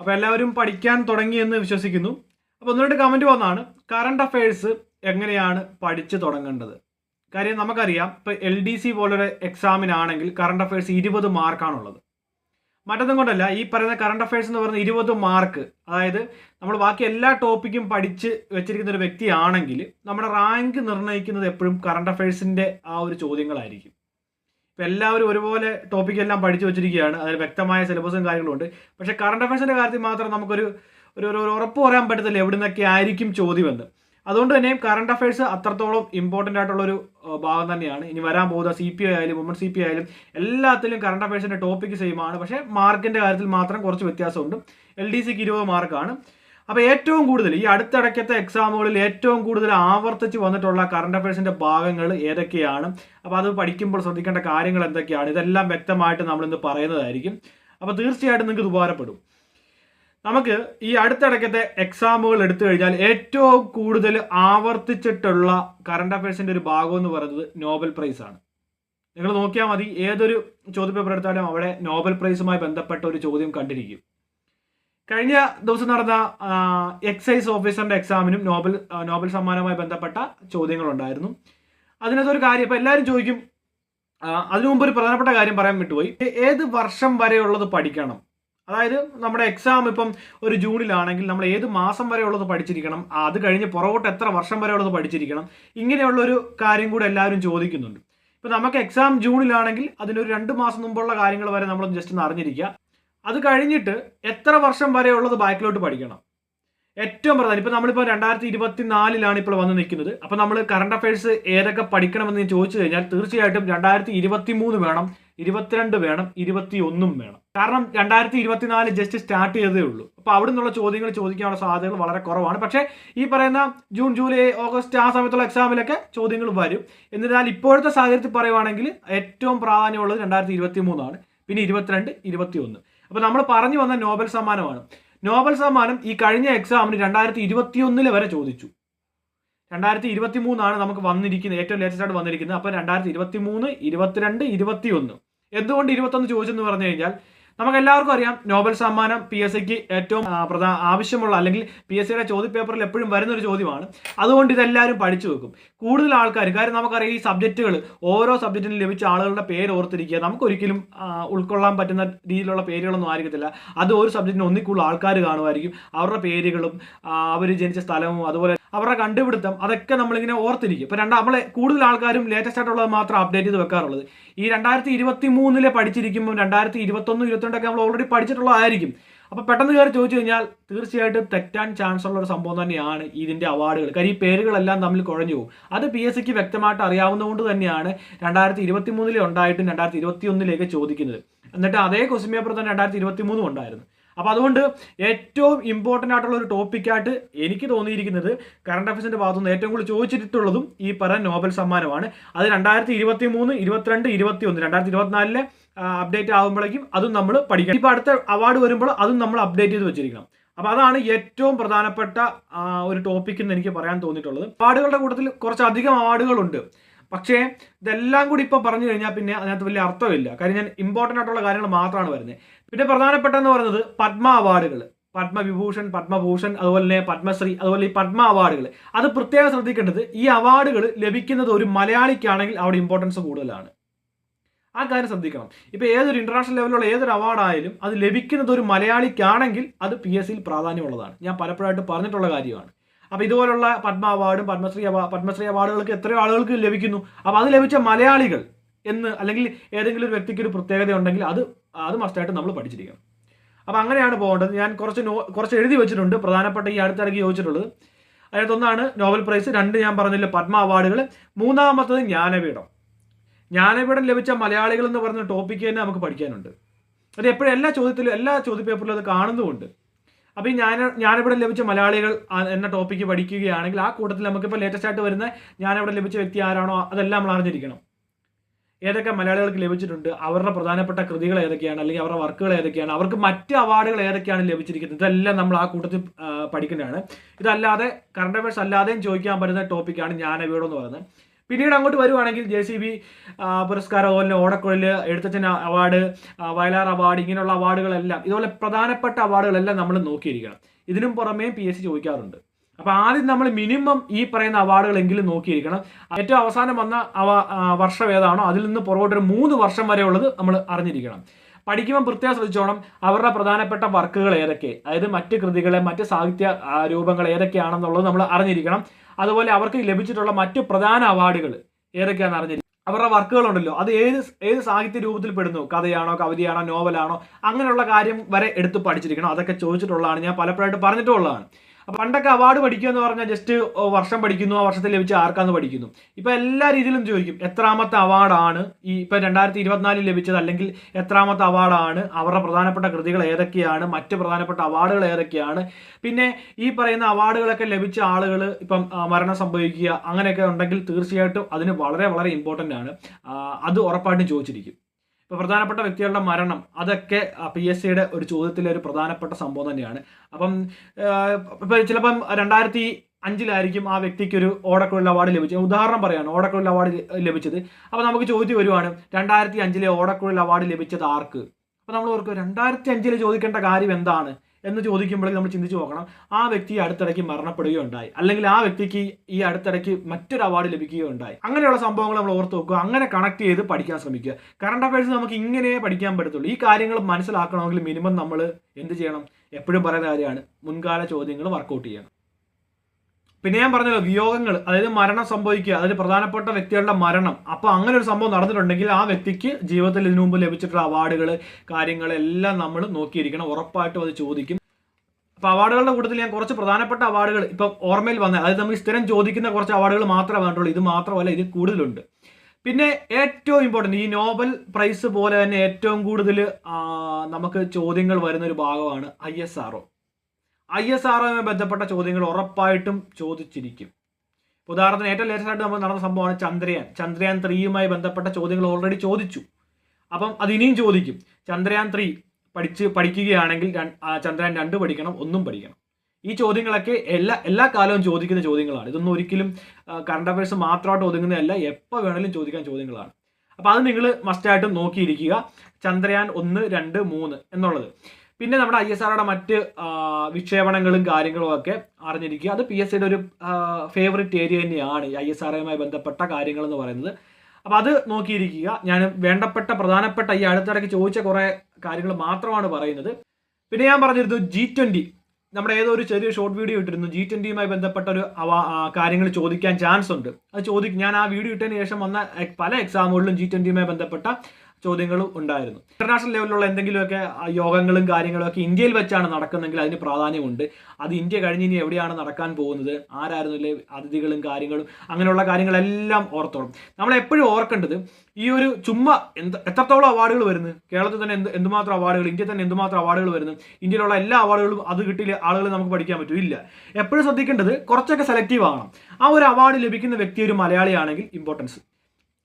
അപ്പോൾ എല്ലാവരും പഠിക്കാൻ തുടങ്ങിയെന്ന് വിശ്വസിക്കുന്നു. അപ്പോൾ ഒന്ന് രണ്ട് കമന്റ് വന്നാണ് കറണ്ട് അഫയേഴ്സ് എങ്ങനെയാണ് പഠിച്ചു തുടങ്ങേണ്ടത്? കാര്യം നമുക്കറിയാം ഇപ്പോൾ എൽ ഡി സി പോലൊരു എക്സാമിനാണെങ്കിൽ കറണ്ട് അഫയേഴ്സ് ഇരുപത് മാർക്കാണുള്ളത് മറ്റൊന്നും കൊണ്ടല്ല ഈ പറയുന്ന കറണ്ട് അഫയേഴ്സ് എന്ന് പറയുന്ന ഇരുപത് മാർക്ക് അതായത് നമ്മൾ ബാക്കി എല്ലാ ടോപ്പിക്കും പഠിച്ച് വെച്ചിരിക്കുന്ന ഒരു വ്യക്തിയാണെങ്കിൽ നമ്മുടെ റാങ്ക് നിർണയിക്കുന്നത് എപ്പോഴും കറണ്ട് അഫയേഴ്സിന്റെ ആ ഒരു ചോദ്യങ്ങളായിരിക്കും. എല്ലാവരും ഒരുപോലെ ടോപ്പിക് എല്ലാം പഠിച്ചു വെച്ചിരിക്കുകയാണ്. അതിൽ വ്യക്തമായ സിലബസും കാര്യങ്ങളും ഉണ്ട്. പക്ഷേ കറണ്ട് അഫയേഴ്സിന്റെ കാര്യത്തിൽ മാത്രം നമുക്കൊരു ഒരു ഒരു ഉറപ്പ് പറയാൻ പറ്റത്തില്ല എവിടെ നിന്നൊക്കെ ആയിരിക്കും ചോദ്യമെന്ന്. അതുകൊണ്ട് തന്നെ കറണ്ട് അഫയേഴ്സ് അത്രത്തോളം ഇമ്പോർട്ടന്റ് ആയിട്ടുള്ളൊരു ഭാഗം തന്നെയാണ്. ഇനി വരാൻ പോകുന്ന സി പി ഐ ആയാലും വുമൺ സി പി ആയാലും എല്ലാത്തിലും കറണ്ട് അഫയേഴ്സിന്റെ ടോപ്പിക്ക് സെയിമാണ് പക്ഷേ മാർക്കിന്റെ കാര്യത്തിൽ മാത്രം കുറച്ച് വ്യത്യാസമുണ്ട്. എൽ ഡി സിക്ക് ഇരുപത് മാർക്കാണ് അപ്പോൾ ഏറ്റവും കൂടുതൽ ഈ അടുത്തിടയ്ക്കത്തെ എക്സാമുകളിൽ ഏറ്റവും കൂടുതൽ ആവർത്തിച്ച് വന്നിട്ടുള്ള കറണ്ട് അഫയേഴ്സിന്റെ ഭാഗങ്ങൾ ഏതൊക്കെയാണ്? അപ്പോൾ അത് പഠിക്കുമ്പോൾ ശ്രദ്ധിക്കേണ്ട കാര്യങ്ങൾ എന്തൊക്കെയാണ്? ഇതെല്ലാം വ്യക്തമായിട്ട് നമ്മളിന്ന് പറയുന്നതായിരിക്കും. അപ്പോൾ തീർച്ചയായിട്ടും നിങ്ങൾക്ക് ഉപകാരപ്പെടും. നമുക്ക് ഈ അടുത്തിടയ്ക്കത്തെ എക്സാമുകൾ എടുത്തു കഴിഞ്ഞാൽ ഏറ്റവും കൂടുതൽ ആവർത്തിച്ചിട്ടുള്ള കറണ്ട് അഫയേഴ്സിന്റെ ഒരു ഭാഗം എന്ന് പറയുന്നത് നോബൽ പ്രൈസ് ആണ്. നിങ്ങൾ നോക്കിയാൽ മതി ഏതൊരു ചോദ്യപേപ്പർ എടുത്താലും അവിടെ നോബൽ പ്രൈസുമായി ബന്ധപ്പെട്ട ഒരു ചോദ്യം കണ്ടിരിക്കും. കഴിഞ്ഞ ദിവസം നടന്ന എക്സൈസ് ഓഫീസറിന്റെ എക്സാമിനും നോബൽ നോബൽ സമ്മാനവുമായി ബന്ധപ്പെട്ട ചോദ്യങ്ങളുണ്ടായിരുന്നു. അതിനകത്തൊരു കാര്യം ഇപ്പം എല്ലാവരും ചോദിക്കും. അതിനു മുമ്പ് ഒരു പ്രധാനപ്പെട്ട കാര്യം പറയാൻ വിട്ടുപോയി. ഏത് വർഷം വരെയുള്ളത് പഠിക്കണം? അതായത് നമ്മുടെ എക്സാം ഇപ്പം ഒരു ജൂണിലാണെങ്കിൽ നമ്മൾ ഏത് മാസം വരെയുള്ളത് പഠിച്ചിരിക്കണം? അത് കഴിഞ്ഞ് പുറകോട്ട് എത്ര വർഷം വരെയുള്ളത് പഠിച്ചിരിക്കണം? ഇങ്ങനെയുള്ളൊരു കാര്യം കൂടെ എല്ലാവരും ചോദിക്കുന്നുണ്ട്. ഇപ്പം നമുക്ക് എക്സാം ജൂണിലാണെങ്കിൽ അതിനൊരു രണ്ട് മാസം മുമ്പുള്ള കാര്യങ്ങൾ വരെ നമ്മൾ ജസ്റ്റ് ഒന്ന് അറിഞ്ഞിരിക്കുക. അത് കഴിഞ്ഞിട്ട് എത്ര വർഷം വരെ ഉള്ളത് ബാക്കിലോട്ട് പഠിക്കണം? ഏറ്റവും പ്രധാനം ഇപ്പം നമ്മളിപ്പോൾ രണ്ടായിരത്തി ഇരുപത്തി നാലിലാണ് ഇപ്പോൾ വന്ന് നിൽക്കുന്നത്. അപ്പം നമ്മൾ കറണ്ട് അഫയേഴ്സ് ഏതൊക്കെ പഠിക്കണമെന്ന് ഞാൻ ചോദിച്ചു കഴിഞ്ഞാൽ തീർച്ചയായിട്ടും രണ്ടായിരത്തി ഇരുപത്തി മൂന്ന് വേണം ഇരുപത്തിരണ്ട് വേണം ഇരുപത്തി ഒന്നും വേണം. കാരണം രണ്ടായിരത്തി ഇരുപത്തിനാല് ജസ്റ്റ് സ്റ്റാർട്ട് ചെയ്തതേ ഉള്ളൂ. അപ്പോൾ അവിടെ നിന്നുള്ള ചോദ്യങ്ങൾ ചോദിക്കാനുള്ള സാധ്യതകൾ വളരെ കുറവാണ്. പക്ഷേ ഈ പറയുന്ന ജൂൺ ജൂലൈ ഓഗസ്റ്റ് ആ സമയത്തുള്ള എക്സാമിലൊക്കെ ചോദ്യങ്ങൾ വരും. എന്നിരുന്നാൽ ഇപ്പോഴത്തെ സാഹചര്യത്തിൽ പറയുവാണെങ്കിൽ ഏറ്റവും പ്രാധാന്യമുള്ളത് രണ്ടായിരത്തി ഇരുപത്തി മൂന്നാണ് പിന്നെ ഇരുപത്തിരണ്ട് ഇരുപത്തി ഒന്ന് അപ്പോൾ നമ്മൾ പറഞ്ഞു വന്ന നോബൽ സമ്മാനമാണ്. നോബൽ സമ്മാനം ഈ കഴിഞ്ഞ എക്സാമിന് രണ്ടായിരത്തി ഇരുപത്തി ഒന്നിൽ വരെ ചോദിച്ചു. രണ്ടായിരത്തി ഇരുപത്തി മൂന്നാണ് നമുക്ക് വന്നിരിക്കുന്നത് ഏറ്റവും ലേറ്റസ്റ്റ് ആയിട്ട് വന്നിരിക്കുന്നത്. അപ്പോൾ രണ്ടായിരത്തി ഇരുപത്തി മൂന്ന് ഇരുപത്തിരണ്ട് ഇരുപത്തിയൊന്ന്. എന്തുകൊണ്ട് ഇരുപത്തൊന്ന് ചോദിച്ചെന്ന് പറഞ്ഞു കഴിഞ്ഞാൽ നമുക്ക് എല്ലാവർക്കും അറിയാം നോബൽ സമ്മാനം പി എസ് സിക്ക് ഏറ്റവും പ്രധാന ആവശ്യമുള്ള അല്ലെങ്കിൽ പി എസ് സിയുടെ ചോദ്യപേപ്പറിൽ എപ്പോഴും വരുന്ന ഒരു ചോദ്യമാണ്. അതുകൊണ്ട് ഇതെല്ലാവരും പഠിച്ചു വെക്കും. കൂടുതൽ ആൾക്കാർ കാര്യം നമുക്കറിയാം ഈ സബ്ജക്റ്റുകൾ ഓരോ സബ്ജക്റ്റിനും ലഭിച്ച ആളുകളുടെ പേര് ഓർത്തിരിക്കുക. നമുക്കൊരിക്കലും ഉൾക്കൊള്ളാൻ പറ്റുന്ന രീതിയിലുള്ള പേരുകളൊന്നും ആയിരിക്കത്തില്ല. അത് ഒരു സബ്ജക്റ്റിന് ഒന്നിക്കുള്ള ആൾക്കാർ കാണുമായിരിക്കും. അവരുടെ പേരുകളും അവർ ജനിച്ച സ്ഥലവും അതുപോലെ അവരുടെ കണ്ടുപിടുത്തം അതൊക്കെ നമ്മളിങ്ങനെ ഓർത്തിരിക്കും. ഇപ്പം രണ്ട് നമ്മളെ കൂടുതൽ ആൾക്കാരും ലേറ്റസ്റ്റ് ആയിട്ടുള്ളത് മാത്രം അപ്ഡേറ്റ് ചെയ്ത് വെക്കാറുള്ളത്. ഈ രണ്ടായിരത്തി ഇരുപത്തി മൂന്നിലെ പഠിച്ചിരിക്കുമ്പോൾ രണ്ടായിരത്തി ഇരുപത്തൊന്ന് ഇരുപത്തിരണ്ടൊക്കെ നമ്മൾ ഓൾറെഡി പഠിച്ചിട്ടുള്ളതായിരിക്കും. അപ്പോൾ പെട്ടെന്ന് കയറി ചോദിച്ചു കഴിഞ്ഞാൽ തീർച്ചയായിട്ടും തെറ്റാൻ ചാൻസ് ഉള്ള ഒരു സംഭവം തന്നെയാണ് ഇതിന്റെ അവാർഡുകൾ കാര്യം ഈ പേരുകളെല്ലാം തമ്മിൽ കുഴഞ്ഞു പോകും. അത് പി എസ് സിക്ക് വ്യക്തമായിട്ട് അറിയാവുന്നതുകൊണ്ട് തന്നെയാണ് രണ്ടായിരത്തി ഇരുപത്തി മൂന്നിലെ ഉണ്ടായിട്ടും രണ്ടായിരത്തി ഇരുപത്തി ഒന്നിലേക്ക് ചോദിക്കുന്നത്. എന്നിട്ട് അതേ ക്വസ്റ്റ്യൻ പേപ്പർ തന്നെ രണ്ടായിരത്തി ഇരുപത്തി മൂന്നും ഉണ്ടായിരുന്നു. അപ്പോൾ അതുകൊണ്ട് ഏറ്റവും ഇമ്പോർട്ടന്റ് ആയിട്ടുള്ള ഒരു ടോപ്പിക്കായിട്ട് എനിക്ക് തോന്നിയിരിക്കുന്നത് കറണ്ട് അഫയേഴ്സിന്റെ ഭാഗത്തുനിന്ന് ഏറ്റവും കൂടുതൽ ചോദിച്ചിട്ടുള്ളതും ഈ പറഞ്ഞ നോബൽ സമ്മാനമാണ്. അത് രണ്ടായിരത്തി ഇരുപത്തി മൂന്ന് ഇരുപത്തിരണ്ട് ഇരുപത്തി ഒന്ന് രണ്ടായിരത്തി ഇരുപത്തിനാലിലെ അപ്ഡേറ്റ് ആകുമ്പോഴേക്കും അതും നമ്മൾ പഠിക്കണം. ഇപ്പോൾ അടുത്ത അവാർഡ് വരുമ്പോൾ അതും നമ്മൾ അപ്ഡേറ്റ് ചെയ്ത് വെച്ചിരിക്കണം. അപ്പോൾ അതാണ് ഏറ്റവും പ്രധാനപ്പെട്ട ഒരു ടോപ്പിക് എന്ന് എനിക്ക് പറയാൻ തോന്നിയിട്ടുള്ളത്. അവാർഡുകളുടെ കൂട്ടത്തിൽ കുറച്ചധികം അവാർഡുകളുണ്ട് പക്ഷേ ഇതെല്ലാം കൂടി ഇപ്പോൾ പറഞ്ഞു കഴിഞ്ഞാൽ പിന്നെ അതിനകത്ത് വലിയ അർത്ഥമില്ല. കാര്യം ഞാൻ ഇമ്പോർട്ടന്റ് ആയിട്ടുള്ള കാര്യങ്ങൾ മാത്രമാണ് വരുന്നത്. പിന്നെ പ്രധാനപ്പെട്ടെന്ന് പറയുന്നത് പത്മ അവാർഡുകൾ പത്മവിഭൂഷൺ പത്മഭൂഷൺ അതുപോലെ തന്നെ പത്മശ്രീ അതുപോലെ ഈ പത്മ അവാർഡുകൾ അത് പ്രത്യേകം ശ്രദ്ധിക്കേണ്ടത് ഈ അവാർഡുകൾ ലഭിക്കുന്നത് ഒരു മലയാളിക്കാണെങ്കിൽ അവിടെ ഇമ്പോർട്ടൻസ് കൂടുതലാണ്. ആ കാര്യം ശ്രദ്ധിക്കണം. ഇപ്പോൾ ഏതൊരു ഇന്റർനാഷണൽ ലെവലിലുള്ള ഏതൊരു അവാർഡായാലും അത് ലഭിക്കുന്നത് ഒരു മലയാളിക്കാണെങ്കിൽ അത് പി എസ് സിയിൽ പ്രാധാന്യമുള്ളതാണ്. ഞാൻ പലപ്പോഴായിട്ട് പറഞ്ഞിട്ടുള്ള കാര്യമാണ്. അപ്പോൾ ഇതുപോലുള്ള പത്മ അവാർഡും പത്മശ്രീ അവാർഡ് പത്മശ്രീ അവാർഡുകൾക്ക് എത്രയോ ആളുകൾക്ക് ലഭിക്കുന്നു. അപ്പോൾ അത് ലഭിച്ച മലയാളികൾ എന്ന് അല്ലെങ്കിൽ ഏതെങ്കിലും ഒരു വ്യക്തിക്ക് ഒരു പ്രത്യേകത ഉണ്ടെങ്കിൽ അത് അത് മസ്റ്റായിട്ട് നമ്മൾ പഠിച്ചിരിക്കണം. അപ്പോൾ അങ്ങനെയാണ് പോകേണ്ടത്. ഞാൻ കുറച്ച് നോ കുറച്ച് എഴുതി വെച്ചിട്ടുണ്ട്. പ്രധാനപ്പെട്ട ഈ അടുത്തിടയ്ക്ക് ചോദിച്ചിട്ടുള്ളത്. അതിനകത്തൊന്നാണ് നോബൽ പ്രൈസ്. രണ്ട് ഞാൻ പറഞ്ഞില്ല പത്മ അവാർഡുകൾ മൂന്നാമത്തത് ജ്ഞാനപീഠം. ജ്ഞാനപീഠം ലഭിച്ച മലയാളികൾ എന്ന് പറയുന്ന ടോപ്പിക്ക് തന്നെ നമുക്ക് പഠിക്കാനുണ്ട്. അത് എപ്പോഴും എല്ലാ ചോദ്യത്തിലും എല്ലാ ചോദ്യപേപ്പറിലും അത് കാണുന്നുമുണ്ട്. അപ്പോൾ ഈ ജ്ഞാന ജ്ഞാനപീഠം ലഭിച്ച മലയാളികൾ എന്ന ടോപ്പിക്ക് പഠിക്കുകയാണെങ്കിൽ ആ കൂട്ടത്തിൽ നമുക്കിപ്പോൾ ലേറ്റസ്റ്റ് ആയിട്ട് വരുന്ന ജ്ഞാനപീഠം ലഭിച്ച വ്യക്തി ആരാണോ അതെല്ലാം നമ്മൾ അറിഞ്ഞിരിക്കണം. ഏതൊക്കെ മലയാളികൾക്ക് ലഭിച്ചിട്ടുണ്ട് അവരുടെ പ്രധാനപ്പെട്ട കൃതികൾ ഏതൊക്കെയാണ് അല്ലെങ്കിൽ അവരുടെ വർക്കുകൾ ഏതൊക്കെയാണ് അവർക്ക് മറ്റ് അവാർഡുകൾ ഏതൊക്കെയാണ് ലഭിച്ചിരിക്കുന്നത് ഇതെല്ലാം നമ്മൾ ആ കൂട്ടത്തിൽ പഠിക്കുന്നതാണ് ഇതല്ലാതെ കറണ്ട് അഫയേഴ്സ് അല്ലാതെയും ചോദിക്കാൻ പറ്റുന്ന ടോപ്പിക്കാണ് ജ്ഞാനപീഠം എന്ന് പറയുന്നത്. പിന്നീട് അങ്ങോട്ട് വരുവാണെങ്കിൽ ജെ സി ബി പുരസ്കാരം അതുപോലെ ഓടക്കുഴൽ എഴുത്തച്ഛൻ അവാർഡ് വയലാർ അവാർഡ് ഇങ്ങനെയുള്ള അവാർഡുകളെല്ലാം ഇതുപോലെ പ്രധാനപ്പെട്ട അവാർഡുകളെല്ലാം നമ്മൾ നോക്കിയിരിക്കണം. ഇതിനും പുറമേ പി എസ് സി ചോദിക്കാറുണ്ട്. അപ്പോൾ ആദ്യം നമ്മൾ മിനിമം ഈ പറയുന്ന അവാർഡുകളെങ്കിലും നോക്കിയിരിക്കണം. ഏറ്റവും അവസാനം വന്ന വർഷം ഏതാണോ അതിൽ നിന്ന് പുറകോട്ടൊരു മൂന്ന് വർഷം വരെ ഉള്ളത് നമ്മൾ അറിഞ്ഞിരിക്കണം. പഠിക്കുമ്പോൾ പ്രത്യേകം ശ്രദ്ധിച്ചോണം. അവരുടെ പ്രധാനപ്പെട്ട വർക്കുകൾ ഏതൊക്കെ? അതായത് മറ്റ് കൃതികളെ മറ്റ് സാഹിത്യ രൂപങ്ങൾ ഏതൊക്കെയാണെന്നുള്ളത് നമ്മൾ അറിഞ്ഞിരിക്കണം. അതുപോലെ അവർക്ക് ലഭിച്ചിട്ടുള്ള മറ്റ് പ്രധാന അവാർഡുകൾ ഏതൊക്കെയാണെന്ന് അറിഞ്ഞിരിക്കും അവരുടെ വർക്കുകളുണ്ടല്ലോ അത് ഏത് ഏത് സാഹിത്യ രൂപത്തിൽ പെടുന്നു? കഥയാണോ കവിതയാണോ നോവലാണോ? അങ്ങനെയുള്ള കാര്യം വരെ എടുത്ത് പഠിച്ചിരിക്കണം. അതൊക്കെ ചോദിച്ചിട്ടുള്ളതാണ്. ഞാൻ പലപ്പോഴായിട്ട് പറഞ്ഞിട്ടുള്ളതാണ്. പണ്ടൊക്കെ അവാർഡ് പഠിക്കുക എന്ന് പറഞ്ഞാൽ ജസ്റ്റ് വർഷം പഠിക്കുന്നു ആ വർഷത്തിൽ ലഭിച്ച ആർക്കാന്ന് പഠിക്കുന്നു. ഇപ്പൊ എല്ലാ രീതിയിലും ചോദിക്കും എത്രാമത്തെ അവാർഡാണ് ഈ ഇപ്പൊ രണ്ടായിരത്തി ഇരുപത്തിനാലിൽ ലഭിച്ചത്? അല്ലെങ്കിൽ എത്രാമത്തെ അവാർഡാണ് അവരുടെ പ്രധാനപ്പെട്ട കൃതികൾ ഏതൊക്കെയാണ്? മറ്റ് പ്രധാനപ്പെട്ട അവാർഡുകൾ ഏതൊക്കെയാണ്? പിന്നെ ഈ പറയുന്ന അവാർഡുകളൊക്കെ ലഭിച്ച ആളുകൾ ഇപ്പം മരണം സംഭവിക്കുക അങ്ങനെയൊക്കെ ഉണ്ടെങ്കിൽ തീർച്ചയായിട്ടും അതിന് വളരെ വളരെ ഇമ്പോർട്ടന്റ് ആണ്. അത് ഉറപ്പായിട്ടും ചോദിച്ചിരിക്കും. ഇപ്പോൾ പ്രധാനപ്പെട്ട വ്യക്തികളുടെ മരണം അതൊക്കെ പി എസ് സിയുടെ ഒരു ചോദ്യത്തിലെ ഒരു പ്രധാനപ്പെട്ട സംഭവം തന്നെയാണ്. അപ്പം ഇപ്പം ചിലപ്പം രണ്ടായിരത്തി അഞ്ചിലായിരിക്കും ആ വ്യക്തിക്ക് ഒരു ഓടക്കുഴൽ അവാർഡ് ലഭിച്ചത്. ഉദാഹരണം പറയാണ് ഓടക്കുഴൽ അവാർഡ് ലഭിച്ചത്. അപ്പോൾ നമുക്ക് ചോദ്യം വരുവാണ് രണ്ടായിരത്തി അഞ്ചിലെ ഓടക്കുഴൽ അവാർഡ് ലഭിച്ചത് ആർക്ക്? അപ്പോൾ നമ്മൾ ഓർക്കും രണ്ടായിരത്തി അഞ്ചിൽ ചോദിക്കേണ്ട കാര്യം എന്താണ്? എന്ന് ചോദിക്കുമ്പോഴേ നമ്മൾ ചിന്തിച്ച് നോക്കണം. ആ വ്യക്തി അടുത്തിടയ്ക്ക് മരണപ്പെടുകയുണ്ടായി. അല്ലെങ്കിൽ ആ വ്യക്തിക്ക് ഈ അടുത്തിടയ്ക്ക് മറ്റൊരു അവാർഡ് ലഭിക്കുകയുണ്ടായി. അങ്ങനെയുള്ള സംഭവങ്ങൾ നമ്മൾ ഓർത്ത് നോക്കുക അങ്ങനെ കണക്ട് ചെയ്ത് പഠിക്കാൻ ശ്രമിക്കുക. കറണ്ട് അഫയേഴ്സ് നമുക്ക് ഇങ്ങനെ പഠിക്കാൻ പറ്റത്തുള്ളൂ. ഈ കാര്യങ്ങൾ മനസ്സിലാക്കണമെങ്കിൽ മിനിമം നമ്മൾ എന്ത് ചെയ്യണം? എപ്പോഴും പറയുന്ന കാര്യമാണ്. മുൻകാല ചോദ്യങ്ങൾ വർക്കൗട്ട് ചെയ്യണം. പിന്നെ ഞാൻ പറഞ്ഞല്ലോ വിയോഗങ്ങൾ അതായത് മരണം സംഭവിക്കുക അതായത് പ്രധാനപ്പെട്ട വ്യക്തികളുടെ മരണം. അപ്പോൾ അങ്ങനെ ഒരു സംഭവം നടന്നിട്ടുണ്ടെങ്കിൽ ആ വ്യക്തിക്ക് ജീവിതത്തിൽ ഇതിനു മുമ്പ് ലഭിച്ചിട്ടുള്ള അവാർഡുകൾ കാര്യങ്ങളെല്ലാം നമ്മൾ നോക്കിയിരിക്കണം. ഉറപ്പായിട്ടും അത് ചോദിക്കും. അപ്പോൾ അവാർഡുകളുടെ കൂട്ടത്തിൽ ഞാൻ കുറച്ച് പ്രധാനപ്പെട്ട അവാർഡുകൾ ഇപ്പം ഓർമ്മയിൽ വന്ന. അതായത് നമ്മൾ സ്ഥിരം ചോദിക്കുന്ന കുറച്ച് അവാർഡുകൾ മാത്രമേ വേണ്ടുള്ളൂ ഇത് മാത്രമല്ല ഇത് കൂടുതലുണ്ട്. പിന്നെ ഏറ്റവും ഇമ്പോർട്ടന്റ് ഈ നോബൽ പ്രൈസ് പോലെ തന്നെ ഏറ്റവും കൂടുതൽ നമുക്ക് ചോദ്യങ്ങൾ വരുന്ന ഒരു ഭാഗമാണ് I S R I S R ഒയുമായി ബന്ധപ്പെട്ട ചോദ്യങ്ങൾ ഉറപ്പായിട്ടും ചോദിച്ചിരിക്കും. ഉദാഹരണത്തിന് ഏറ്റവും ലേറ്റസ്റ്റ് ആയിട്ട് നമ്മൾ നടന്ന സംഭവമാണ് ചന്ദ്രയാൻ. ചന്ദ്രയാൻ ത്രീയുമായി ബന്ധപ്പെട്ട ചോദ്യങ്ങൾ ഓൾറെഡി ചോദിച്ചു. അപ്പം അത് ഇനിയും ചോദിക്കും. ചന്ദ്രയാൻ ത്രീ പഠിച്ച് പഠിക്കുകയാണെങ്കിൽ ചന്ദ്രയാൻ രണ്ട് പഠിക്കണം ഒന്നും പഠിക്കണം. ഈ ചോദ്യങ്ങളൊക്കെ എല്ലാ എല്ലാ കാലവും ചോദിക്കുന്ന ചോദ്യങ്ങളാണ്. ഇതൊന്നും ഒരിക്കലും കറണ്ട് അഫയേഴ്സ് മാത്രമായിട്ട് ഒതുങ്ങുന്നതല്ല. എപ്പോൾ വേണമെങ്കിലും ചോദിക്കാൻ ചോദ്യങ്ങളാണ്. അപ്പോൾ അത് നിങ്ങൾ മസ്റ്റായിട്ടും നോക്കിയിരിക്കുക. ചന്ദ്രയാൻ ഒന്ന് രണ്ട് മൂന്ന് എന്നുള്ളത്. പിന്നെ നമ്മുടെ ഐ എസ് ആറുടെ മറ്റ് വിക്ഷേപണങ്ങളും കാര്യങ്ങളും ഒക്കെ അറിഞ്ഞിരിക്കുക. അത് പി എസ് സിയുടെ ഒരു ഫേവററ്റ് ഏരിയ തന്നെയാണ് ഐ എസ് ആറുമായി ബന്ധപ്പെട്ട കാര്യങ്ങൾ എന്ന് പറയുന്നത്. അപ്പോൾ അത് നോക്കിയിരിക്കുക. ഞാൻ വേണ്ടപ്പെട്ട പ്രധാനപ്പെട്ട ഈ അടുത്തിടയ്ക്ക് ചോദിച്ച കുറേ കാര്യങ്ങൾ മാത്രമാണ് പറയുന്നത്. പിന്നെ ഞാൻ പറഞ്ഞിരുന്നു ജി ട്വന്റി നമ്മുടെ ഏതോ ഒരു ചെറിയ ഷോർട്ട് വീഡിയോ ഇട്ടിരുന്നു. ജി ട്വന്റിയുമായി ബന്ധപ്പെട്ട ഒരു കാര്യങ്ങൾ ചോദിക്കാൻ ചാൻസ് ഉണ്ട്. അത് ചോദിക്കും ഞാൻ ആ വീഡിയോ ഇട്ടതിന് ശേഷം വന്ന പല എക്സാമുകളിലും ജി ട്വന്റിയുമായി ബന്ധപ്പെട്ട ചോദ്യങ്ങളും ഉണ്ടായിരുന്നു. ഇന്റർനാഷണൽ ലെവലിലുള്ള എന്തെങ്കിലുമൊക്കെ യോഗങ്ങളും കാര്യങ്ങളും ഒക്കെ ഇന്ത്യയിൽ വെച്ചാണ് നടക്കുന്നതെങ്കിൽ അതിന് പ്രാധാന്യമുണ്ട്. അത് ഇന്ത്യ കഴിഞ്ഞ് ഇനി എവിടെയാണ് നടക്കാൻ പോകുന്നത്? ആരായിരുന്നു അല്ലെ അതിഥികളും കാര്യങ്ങളും അങ്ങനെയുള്ള കാര്യങ്ങളെല്ലാം ഓർത്തോളും. നമ്മൾ എപ്പോഴും ഓർക്കേണ്ടത് ഈ ഒരു ചുമ്മാ എന്ത് എത്രത്തോളം അവാർഡുകൾ വരുന്നു? കേരളത്തിൽ തന്നെ എന്ത് എന്തുമാത്രം അവാർഡുകൾ ഇന്ത്യയിൽ തന്നെ എന്തുമാത്രം അവാർഡുകൾ വരുന്നു? ഇന്ത്യയിലുള്ള എല്ലാ അവാർഡുകളും അത് കിട്ടിയ ആളുകൾ നമുക്ക് പഠിക്കാൻ പറ്റും. ഇല്ല. എപ്പോഴും ശ്രദ്ധിക്കേണ്ടത് കുറച്ചൊക്കെ സെലക്റ്റീവ് ആകണം ആ ഒരു അവാർഡ് ലഭിക്കുന്ന വ്യക്തി ഒരു മലയാളിയാണെങ്കിൽ ഇമ്പോർട്ടൻസ്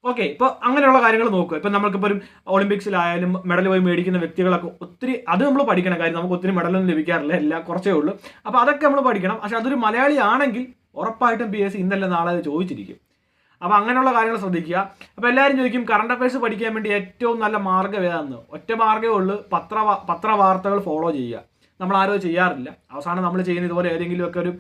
ഓക്കെ ഇപ്പോൾ അങ്ങനെയുള്ള കാര്യങ്ങൾ നോക്കുക. ഇപ്പം നമുക്കിപ്പോൾ ഒരു ഒളിമ്പിക്സിലായാലും മെഡൽ പോയി മേടിക്കുന്ന വ്യക്തികളൊക്കെ ഒത്തിരി അത് നമ്മൾ പഠിക്കണം. കാര്യം നമുക്ക് ഒത്തിരി മെഡലൊന്നും ലഭിക്കാറില്ല. എല്ലാം കുറച്ചേ ഉള്ളൂ. അപ്പോൾ അതൊക്കെ നമ്മൾ പഠിക്കണം. പക്ഷെ അതൊരു മലയാളി ആണെങ്കിൽ ഉറപ്പായിട്ടും പി എസ് സി ഇന്നല്ല നാളെ അത് ചോദിച്ചിരിക്കും. അപ്പോൾ അങ്ങനെയുള്ള കാര്യങ്ങൾ ശ്രദ്ധിക്കുക. അപ്പോൾ എല്ലാവരും ചോദിക്കും കറണ്ട് അഫയേഴ്സ് പഠിക്കാൻ വേണ്ടി ഏറ്റവും നല്ല മാർഗം ഏതാണെന്ന് ഒറ്റ മാർഗമേ ഉള്ളൂ. പത്ര പത്രവാർത്തകൾ ഫോളോ ചെയ്യുക. നമ്മൾ ആരോ ചെയ്യാറില്ല. അവസാനം നമ്മൾ ചെയ്യുന്ന ഇതുപോലെ ഏതെങ്കിലുമൊക്കെ ഒരു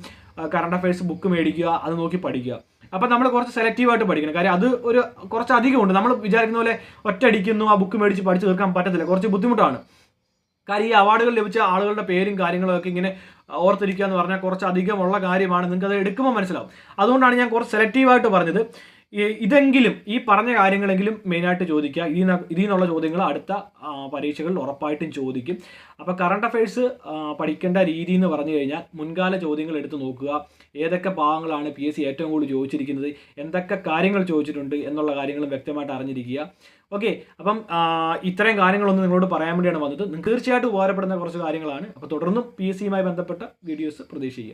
കറണ്ട് അഫയേഴ്സ് ബുക്ക് മേടിക്കുക. അത് നോക്കി പഠിക്കുക. അപ്പം നമ്മൾ കുറച്ച് സെലക്റ്റീവായിട്ട് പഠിക്കണം. കാര്യം അത് ഒരു കുറച്ച് അധികമുണ്ട് നമ്മൾ വിചാരിക്കുന്ന പോലെ ഒറ്റയടിക്കുന്നു ആ ബുക്ക് മേടിച്ച് പഠിച്ച് തീർക്കാൻ പറ്റത്തില്ല. കുറച്ച് ബുദ്ധിമുട്ടാണ്. കാര്യം ഈ അവാർഡുകൾ ലഭിച്ച ആളുകളുടെ പേരും കാര്യങ്ങളും ഒക്കെ ഇങ്ങനെ ഓർത്തിരിക്കുക എന്ന് പറഞ്ഞാൽ കുറച്ച് അധികമുള്ള കാര്യമാണ്. നിങ്ങൾക്ക് അത് എടുക്കുമ്പോൾ മനസ്സിലാവും. അതുകൊണ്ടാണ് ഞാൻ കുറച്ച് സെലക്റ്റീവായിട്ട് പറഞ്ഞത്. ഇതെങ്കിലും ഈ പറഞ്ഞ കാര്യങ്ങളെങ്കിലും മെയിനായിട്ട് ചോദിക്കുക. ഇതിൽ ഇതിൽ നിന്നുള്ള ചോദ്യങ്ങൾ അടുത്ത പരീക്ഷകളിൽ ഉറപ്പായിട്ടും ചോദിക്കും. അപ്പോൾ കറണ്ട് അഫയേഴ്സ് പഠിക്കേണ്ട രീതി എന്ന് പറഞ്ഞു കഴിഞ്ഞാൽ മുൻകാല ചോദ്യങ്ങൾ എടുത്ത് നോക്കുക. ഏതൊക്കെ ഭാഗങ്ങളാണ് പി എസ് സി ഏറ്റവും കൂടുതൽ ചോദിച്ചിരിക്കുന്നത്? എന്തൊക്കെ കാര്യങ്ങൾ ചോദിച്ചിട്ടുണ്ട്? എന്നുള്ള കാര്യങ്ങളും വ്യക്തമായിട്ട് അറിഞ്ഞിരിക്കുക. ഓക്കെ അപ്പം ഇത്രയും കാര്യങ്ങളൊന്നും നിങ്ങളോട് പറയാൻ വേണ്ടിയാണ് വന്നത്. തീർച്ചയായിട്ടും ഉപകാരപ്പെടുന്ന കുറച്ച് കാര്യങ്ങളാണ്. അപ്പോൾ തുടർന്നും പി എസ് സിയുമായി ബന്ധപ്പെട്ട വീഡിയോസ് പ്രതീക്ഷിക്കുക.